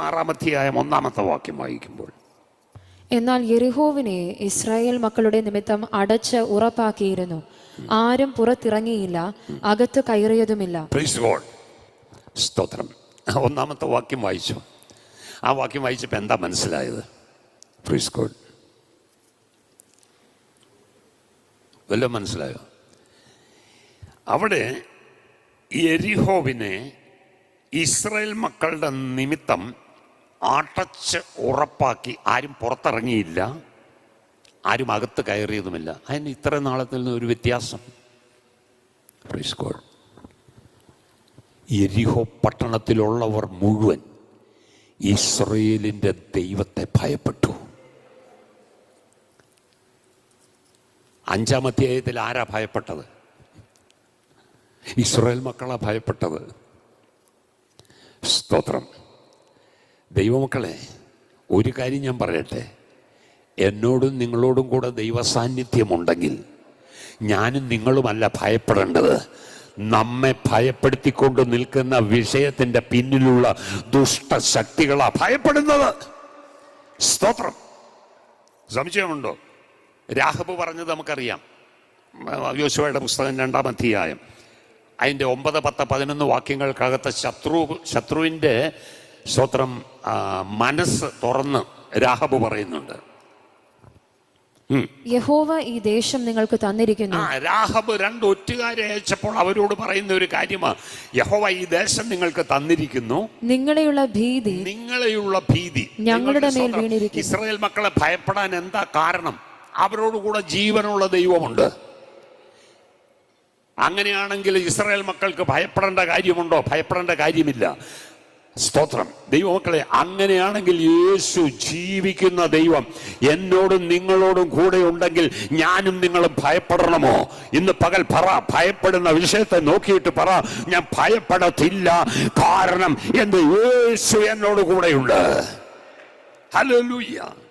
ആറാമധ്യായം ഒന്നാമത്തെ വാക്യം വായിക്കുമ്പോൾ. എന്നാൽ യെരിഹോവിനെ ഇസ്രായേൽ മക്കളുടെ നിമിത്തം അടച്ച് ഉറപ്പാക്കിയിരുന്നു. ആരും പുറത്തിറങ്ങിയില്ല അകത്ത് കയറിയതുമില്ല. സ്തോത്രം. ഒന്നാമത്തെ വാക്യം വായിച്ചു. ആ വാക്യം വായിച്ചപ്പോൾ എന്താ മനസ്സിലായത്? പ്രൈസ് ഗോഡ് വല്ല മനസ്സിലായോ? അവിടെ എരിഹോവിനെ ഇസ്രായേൽ മക്കളുടെ നിമിത്തം അടച്ച് ഉറപ്പാക്കി ആരും പുറത്തിറങ്ങിയില്ല. ആരും അകത്ത് കയറിയതുമില്ല. അതിന് ഇത്ര നാളത്തിൽ നിന്ന് ഒരു വ്യത്യാസം. എരിഹോ പട്ടണത്തിലുള്ളവർ മുഴുവൻ ഇസ്രയേലിന്റെ ദൈവത്തെ ഭയപ്പെട്ടു. അഞ്ചാം അധ്യായത്തിൽ ആരാ ഭയപ്പെട്ടത്? ഇസ്രയേൽ മക്കളാ ഭയപ്പെട്ടത്. സ്തോത്രം. ദൈവമക്കളെ ഒരു കാര്യം ഞാൻ പറയട്ടെ. എന്നോടും നിങ്ങളോടും കൂടെ ദൈവസാന്നിധ്യമുണ്ടെങ്കിൽ ഞാനും നിങ്ങളുമല്ല ഭയപ്പെടേണ്ടത്. നമ്മെ ഭയപ്പെടുത്തിക്കൊണ്ട് നിൽക്കുന്ന വിഷയത്തിന്റെ പിന്നിലുള്ള ദുഷ്ടശക്തികളാ ഭയപ്പെടുന്നത്. സ്തോത്രം. സംശയമുണ്ടോ? രാഹബ് പറഞ്ഞത് നമുക്കറിയാം. യോശുവയുടെ പുസ്തകം രണ്ടാം അധ്യായം. അതിന്റെ ഒമ്പത് പത്ത് പതിനൊന്ന് വാക്യങ്ങൾക്കകത്ത് ശത്രു ശത്രുവിന്റെ സ്തോത്രം ആ, മനസ്സ് തുറന്ന് രാഹബ് പറയുന്നുണ്ട്. യഹോവ ഈ ദേശം നിങ്ങൾക്ക് തന്നിരിക്കുന്നു. രാഹബ് രണ്ട് ഒറ്റുകാരെ അയച്ചപ്പോൾ അവരോട് പറയുന്ന ഒരു കാര്യമാണ് യഹോവ ഈ ദേശം നിങ്ങൾക്ക് തന്നിരിക്കുന്നു. നിങ്ങളെയുള്ള ഭീതി നിങ്ങളെയുള്ള ഭീതി. ഞങ്ങളുടെ മേൽ വീണിരിക്കും വീണിരിക്കുന്നു. ഇസ്രായേൽ മക്കളെ ഭയപ്പെടാൻ എന്താ കാരണം? അവരോട് കൂടെ ജീവനുള്ള ദൈവമുണ്ട്. അങ്ങനെയാണെങ്കിൽ ഇസ്രായേൽ മക്കൾക്ക് ഭയപ്പെടേണ്ട കാര്യമുണ്ടോ? ഭയപ്പെടേണ്ട കാര്യമില്ല. സ്തോത്രം. ദൈവമക്കളെ അങ്ങനെയാണെങ്കിൽ യേശു ജീവിക്കുന്ന ദൈവം എന്നോടും നിങ്ങളോടും കൂടെ ഉണ്ടെങ്കിൽ ഞാനും നിങ്ങളും ഭയപ്പെടണമോ? ഇന്ന് പകൽ പറ ഭയപ്പെടുന്ന വിഷയത്തെ നോക്കിയിട്ട് പറ ഞാൻ ഭയപ്പെടത്തില്ല. കാരണം എന്റെ യേശു എന്നോട് കൂടെയുണ്ട്. Hello hallelujah